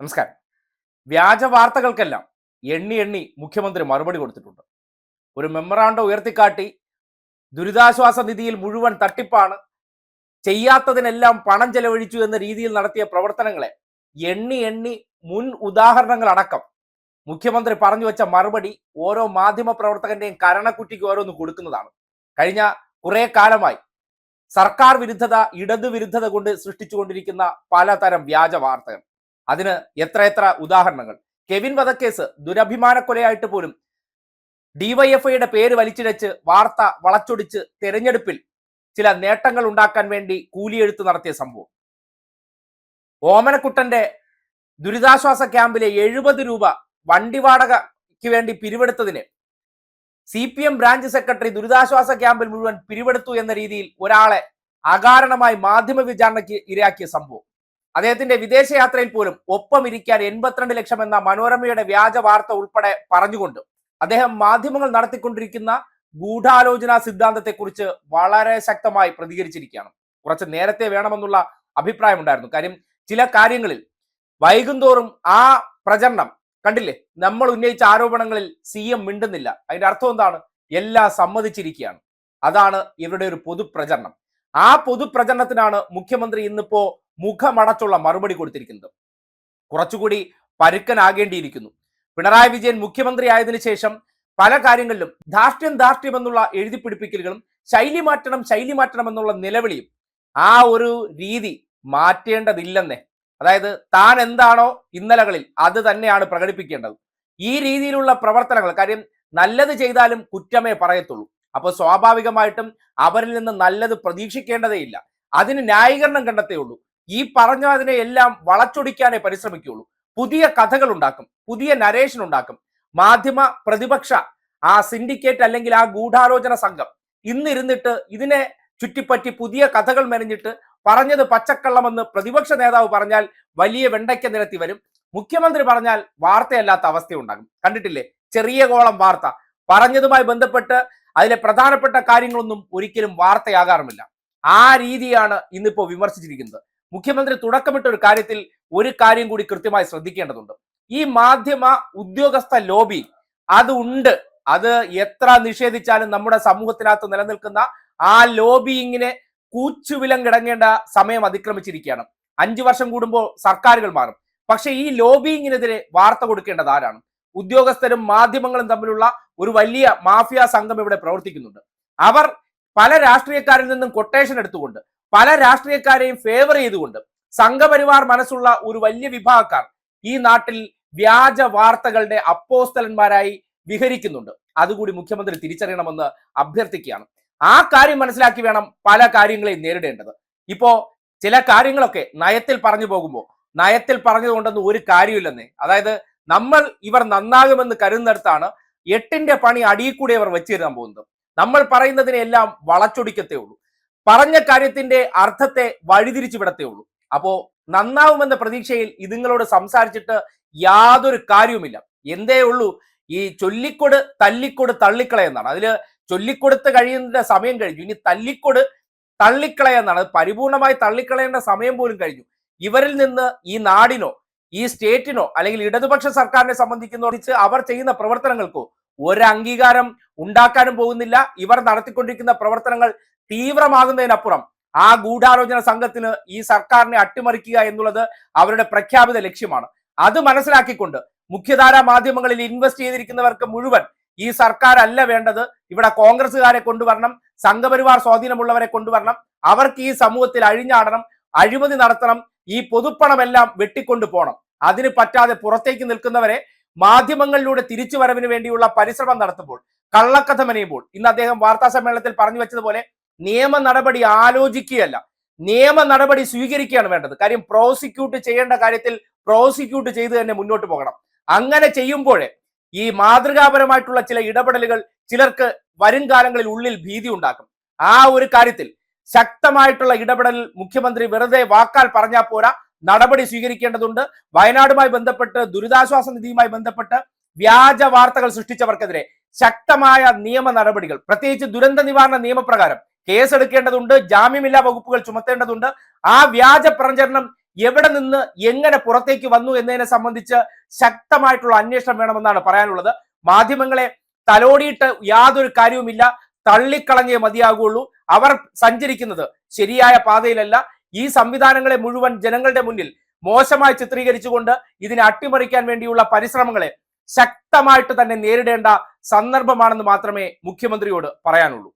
നമസ്കാരം. വ്യാജ വാർത്തകൾക്കെല്ലാം എണ്ണി എണ്ണി മുഖ്യമന്ത്രി മറുപടി കൊടുത്തിട്ടുണ്ട്. ഒരു മെമ്മറാണ്ടം ഉയർത്തിക്കാട്ടി ദുരിതാശ്വാസ നിധിയിൽ മുഴുവൻ തട്ടിപ്പാണ് ചെയ്യാത്തതിനെല്ലാം പണം ചെലവഴിച്ചു എന്ന രീതിയിൽ നടത്തിയ പ്രവർത്തനങ്ങളെ എണ്ണി എണ്ണി മുൻ ഉദാഹരണങ്ങൾ അടക്കം മുഖ്യമന്ത്രി പറഞ്ഞു വെച്ച മറുപടി ഓരോ മാധ്യമ പ്രവർത്തകന്റെയും കരണക്കുറ്റിക്ക് ഓരോന്ന് കൊടുക്കുന്നതാണ്. കഴിഞ്ഞ കുറെ കാലമായി സർക്കാർ വിരുദ്ധത ഇടതു വിരുദ്ധത കൊണ്ട് സൃഷ്ടിച്ചുകൊണ്ടിരിക്കുന്ന പലതരം വ്യാജ വാർത്തകൾ. അതിന് എത്രയെത്ര ഉദാഹരണങ്ങൾ. കെവിൻ വധക്കേസ് ദുരഭിമാനക്കൊലയായിട്ട് പോലും ഡിവൈഎഫ്ഐയുടെ പേര് വലിച്ചിഴച്ച് വാർത്ത വളച്ചൊടിച്ച് തെരഞ്ഞെടുപ്പിൽ ചില നേട്ടങ്ങൾ ഉണ്ടാക്കാൻ വേണ്ടി കൂലിയെഴുത്ത് നടത്തിയ സംഭവം. ഓമനക്കുട്ടന്റെ ദുരിതാശ്വാസ ക്യാമ്പിലെ എഴുപത് രൂപ വണ്ടി വാടകയ്ക്ക് വേണ്ടി പിരിവെടുത്തതിന് C P M branch secretary ദുരിതാശ്വാസ ക്യാമ്പിൽ മുഴുവൻ പിരിവെടുത്തു എന്ന രീതിയിൽ ഒരാളെ അകാരണമായി മാധ്യമ വിചാരണയ്ക്ക് ഇരയാക്കിയ സംഭവം. അദ്ദേഹത്തിന്റെ വിദേശയാത്രയിൽ പോലും ഒപ്പം ഇരിക്കാൻ എൺപത്തിരണ്ട് ലക്ഷം എന്ന മനോരമയുടെ വ്യാജ വാർത്ത ഉൾപ്പെടെ പറഞ്ഞുകൊണ്ട് അദ്ദേഹം മാധ്യമങ്ങൾ നടത്തിക്കൊണ്ടിരിക്കുന്ന ഗൂഢാലോചന സിദ്ധാന്തത്തെക്കുറിച്ച് വളരെ ശക്തമായി പ്രതികരിച്ചിരിക്കുകയാണ്. കുറച്ച് നേരത്തെ വേണമെന്നുള്ള അഭിപ്രായമുണ്ടായിരുന്നു കാര്യം ചില കാര്യങ്ങളിൽ വൈകുന്തോറും ആ പ്രചരണം കണ്ടില്ലേ? നമ്മൾ ഉന്നയിച്ച ആരോപണങ്ങളിൽ സി എം മിണ്ടുന്നില്ല. അതിന്റെ അർത്ഥം എന്താണ്? എല്ലാം സമ്മതിച്ചിരിക്കുകയാണ്. അതാണ് ഇവരുടെ ഒരു പൊതുപ്രചരണം. ആ പൊതുപ്രചരണത്തിനാണ് മുഖ്യമന്ത്രി ഇന്നിപ്പോ മുഖമടച്ചുള്ള മറുപടി കൊടുത്തിരിക്കുന്നത്. കുറച്ചുകൂടി പരുക്കനാകേണ്ടിയിരിക്കുന്നു. പിണറായി വിജയൻ മുഖ്യമന്ത്രി ആയതിനു ശേഷം പല കാര്യങ്ങളിലും ധാർഷ്ട്യം ധാർഷ്ട്യം എന്നുള്ള എഴുതി പിടിപ്പിക്കലുകളും ശൈലി മാറ്റണം ശൈലി മാറ്റണം എന്നുള്ള നിലവിളിയും ആ ഒരു രീതി മാറ്റേണ്ടതില്ലെന്നേ. അതായത് താൻ എന്താണോ ഇന്നലകളിൽ അത് തന്നെയാണ് പ്രകടിപ്പിക്കേണ്ടത്. ഈ രീതിയിലുള്ള പ്രവർത്തനങ്ങൾ കാര്യം നല്ലത് ചെയ്താലും കുറ്റമേ പറയത്തുള്ളൂ. അപ്പോൾ സ്വാഭാവികമായിട്ടും അവരിൽ നിന്ന് നല്ലത് പ്രതീക്ഷിക്കേണ്ടതേയില്ല. അതിന് ന്യായീകരണം കണ്ടെത്തേ ഉള്ളൂ ഈ പറഞ്ഞതിനെ എല്ലാം വളച്ചൊടിക്കാനേ പരിശ്രമിക്കുകയുള്ളൂ. പുതിയ കഥകൾ ഉണ്ടാക്കും പുതിയ നരേഷൻ ഉണ്ടാക്കും മാധ്യമ പ്രതിപക്ഷ ആ സിൻഡിക്കേറ്റ് അല്ലെങ്കിൽ ആ ഗൂഢാലോചന സംഘം ഇന്നിരുന്നിട്ട് ഇതിനെ ചുറ്റിപ്പറ്റി പുതിയ കഥകൾ മെനഞ്ഞിട്ട് പറഞ്ഞത് പച്ചക്കള്ളമെന്ന് പ്രതിപക്ഷ നേതാവ് പറഞ്ഞാൽ വലിയ വെണ്ടയ്ക്ക നിരത്തി വരും. മുഖ്യമന്ത്രി പറഞ്ഞാൽ വാർത്തയല്ലാത്ത അവസ്ഥയുണ്ടാകും. കണ്ടിട്ടില്ലേ? ചെറിയ കോളം വാർത്ത. പറഞ്ഞതുമായി ബന്ധപ്പെട്ട് അതിലെ പ്രധാനപ്പെട്ട കാര്യങ്ങളൊന്നും ഒരിക്കലും വാർത്തയാകാറുമില്ല. ആ രീതിയാണ് ഇന്നിപ്പോ വിമർശിച്ചിരിക്കുന്നത്. മുഖ്യമന്ത്രി തുടക്കമിട്ട ഒരു കാര്യത്തിൽ ഒരു കാര്യം കൂടി കൃത്യമായി ശ്രദ്ധിക്കേണ്ടതുണ്ട്. ഈ മാധ്യമ ഉദ്യോഗസ്ഥ ലോബി അത് ഉണ്ട്. അത് എത്ര നിഷേധിച്ചാലും നമ്മുടെ സമൂഹത്തിനകത്ത് നിലനിൽക്കുന്ന ആ ലോബിയിങ്ങിനെ കൂച്ചുവിലം കിടങ്ങേണ്ട സമയം അതിക്രമിച്ചിരിക്കുകയാണ്. അഞ്ചു വർഷം കൂടുമ്പോൾ സർക്കാരുകൾ മാറും. പക്ഷേ ഈ ലോബിയിങ്ങിനെതിരെ വാർത്ത കൊടുക്കേണ്ടത് ആരാണ്? ഉദ്യോഗസ്ഥരും മാധ്യമങ്ങളും തമ്മിലുള്ള ഒരു വലിയ മാഫിയ സംഘം ഇവിടെ പ്രവർത്തിക്കുന്നുണ്ട്. അവർ പല രാഷ്ട്രീയക്കാരിൽ നിന്നും കൊട്ടേഷൻ എടുത്തുകൊണ്ട് പല രാഷ്ട്രീയക്കാരെയും ഫേവർ ചെയ്തുകൊണ്ട് സംഘപരിവാർ മനസ്സുള്ള ഒരു വലിയ വിഭാഗക്കാർ ഈ നാട്ടിൽ വ്യാജ വാർത്തകളുടെ അപ്പോസ്തലന്മാരായി വിഹരിക്കുന്നുണ്ട്. അതുകൂടി മുഖ്യമന്ത്രി തിരിച്ചറിയണമെന്ന് അഭ്യർത്ഥിക്കുകയാണ്. ആ കാര്യം മനസ്സിലാക്കി വേണം പല കാര്യങ്ങളെയും നേരിടേണ്ടത്. ഇപ്പോ ചില കാര്യങ്ങളൊക്കെ നയത്തിൽ പറഞ്ഞു പോകുമ്പോൾ നയത്തിൽ പറഞ്ഞതുകൊണ്ടൊന്നും ഒരു കാര്യമില്ലെന്നേ. അതായത് നമ്മൾ ഇവർ നന്നാകുമെന്ന് കരുതുന്നിടത്താണ് എട്ടിന്റെ പണി അടിയിൽ കൂടി അവർ വെച്ചിരുന്നാൻ പോകുന്നത്. നമ്മൾ പറയുന്നതിനെല്ലാം വളച്ചൊടിക്കത്തേ ഉള്ളൂ. പറഞ്ഞ കാര്യത്തിന്റെ അർത്ഥത്തെ വഴിതിരിച്ചു വിടത്തേ ഉള്ളൂ. അപ്പോ നന്നാവുമെന്ന പ്രതീക്ഷയിൽ ഇതുങ്ങളോട് സംസാരിച്ചിട്ട് യാതൊരു കാര്യവുമില്ല. എന്തേ ഉള്ളൂ ഈ ചൊല്ലിക്കൊട് തല്ലിക്കൊട് തള്ളിക്കളയെന്നാണ് അതിൽ ചൊല്ലിക്കൊടുത്ത് കഴിയുന്ന സമയം കഴിഞ്ഞു. ഇനി തല്ലിക്കൊട് തള്ളിക്കളയെന്നാണ് അത് പരിപൂർണമായി തള്ളിക്കളയേണ്ട സമയം പോലും കഴിഞ്ഞു. ഇവരിൽ നിന്ന് ഈ നാടിനോ ഈ സ്റ്റേറ്റിനോ അല്ലെങ്കിൽ ഇടതുപക്ഷ സർക്കാരിനെ സംബന്ധിക്കുന്നോടിച്ച് അവർ ചെയ്യുന്ന പ്രവർത്തനങ്ങൾക്കോ ഒരു അംഗീകാരം ഉണ്ടാക്കാനും പോകുന്നില്ല. ഇവർ നടത്തിക്കൊണ്ടിരിക്കുന്ന പ്രവർത്തനങ്ങൾ തീവ്രമാകുന്നതിനപ്പുറം ആ ഗൂഢാലോചന സംഘത്തിന് ഈ സർക്കാരിനെ അട്ടിമറിക്കുക എന്നുള്ളത് അവരുടെ പ്രഖ്യാപിത ലക്ഷ്യമാണ്. അത് മനസ്സിലാക്കിക്കൊണ്ട് മുഖ്യധാരാ മാധ്യമങ്ങളിൽ ഇൻവെസ്റ്റ് ചെയ്തിരിക്കുന്നവർക്ക് മുഴുവൻ ഈ സർക്കാർ അല്ല വേണ്ടത്. ഇവിടെ കോൺഗ്രസ്സുകാരെ കൊണ്ടുവരണം സംഘപരിവാർ സ്വാധീനമുള്ളവരെ കൊണ്ടുവരണം അവർക്ക് ഈ സമൂഹത്തിൽ അഴിഞ്ഞാടണം അഴിമതി നടത്തണം ഈ പൊതുപ്പണമെല്ലാം വെട്ടിക്കൊണ്ടു പോകണം അതിന് പറ്റാതെ പുറത്തേക്ക് നിൽക്കുന്നവരെ മാധ്യമങ്ങളിലൂടെ തിരിച്ചു വരവിന് വേണ്ടിയുള്ള പരിശ്രമം നടത്തുമ്പോൾ കള്ളക്കഥ മെനയുമ്പോൾ ഇന്ന് അദ്ദേഹം വാർത്താ സമ്മേളനത്തിൽ പറഞ്ഞു വെച്ചതുപോലെ നിയമ നടപടി ആലോചിക്കുകയല്ല നിയമ നടപടി സ്വീകരിക്കുകയാണ് വേണ്ടത്. കാര്യം പ്രോസിക്യൂട്ട് ചെയ്യേണ്ട കാര്യത്തിൽ പ്രോസിക്യൂട്ട് ചെയ്ത് തന്നെ മുന്നോട്ട് പോകണം. അങ്ങനെ ചെയ്യുമ്പോഴേ ഈ മാതൃകാപരമായിട്ടുള്ള ചില ഇടപെടലുകൾ ചിലർക്ക് വരും കാലങ്ങളിൽ ഉള്ളിൽ ഭീതി ഉണ്ടാക്കും. ആ ഒരു കാര്യത്തിൽ ശക്തമായിട്ടുള്ള ഇടപെടൽ മുഖ്യമന്ത്രി വെറുതെ വാക്കാൽ പറഞ്ഞാൽ പോരാ. നടപടി സ്വീകരിക്കേണ്ടതുണ്ട്. വയനാടുമായി ബന്ധപ്പെട്ട് ദുരിതാശ്വാസ നിധിയുമായി ബന്ധപ്പെട്ട് വ്യാജ വാർത്തകൾ സൃഷ്ടിച്ചവർക്കെതിരെ ശക്തമായ നിയമ നടപടികൾ. പ്രത്യേകിച്ച് ദുരന്ത നിവാരണ നിയമപ്രകാരം കേസെടുക്കേണ്ടതുണ്ട് ജാമ്യമില്ലാ വകുപ്പുകൾ ചുമത്തേണ്ടതുണ്ട്. ആ വ്യാജ പ്രചരണം എവിടെ നിന്ന് എങ്ങനെ പുറത്തേക്ക് വന്നു എന്നതിനെ സംബന്ധിച്ച് ശക്തമായിട്ടുള്ള അന്വേഷണം വേണമെന്നാണ് പറയാനുള്ളത്. മാധ്യമങ്ങളെ തലോടിയിട്ട് യാതൊരു കാര്യവുമില്ല. തള്ളിക്കളഞ്ഞേ മതിയാകുള്ളൂ. അവർ സഞ്ചരിക്കുന്നത് ശരിയായ പാതയിലല്ല. ഈ സംവിധാനങ്ങളെ മുഴുവൻ ജനങ്ങളുടെ മുന്നിൽ മോശമായി ചിത്രീകരിച്ചുകൊണ്ട് ഇതിനെ അട്ടിമറിക്കാൻ വേണ്ടിയുള്ള പരിശ്രമങ്ങളെ ശക്തമായിട്ട് തന്നെ നേരിടേണ്ട സന്ദർഭമാണെന്ന് മാത്രമേ മുഖ്യമന്ത്രിയോട് പറയാനുള്ളൂ.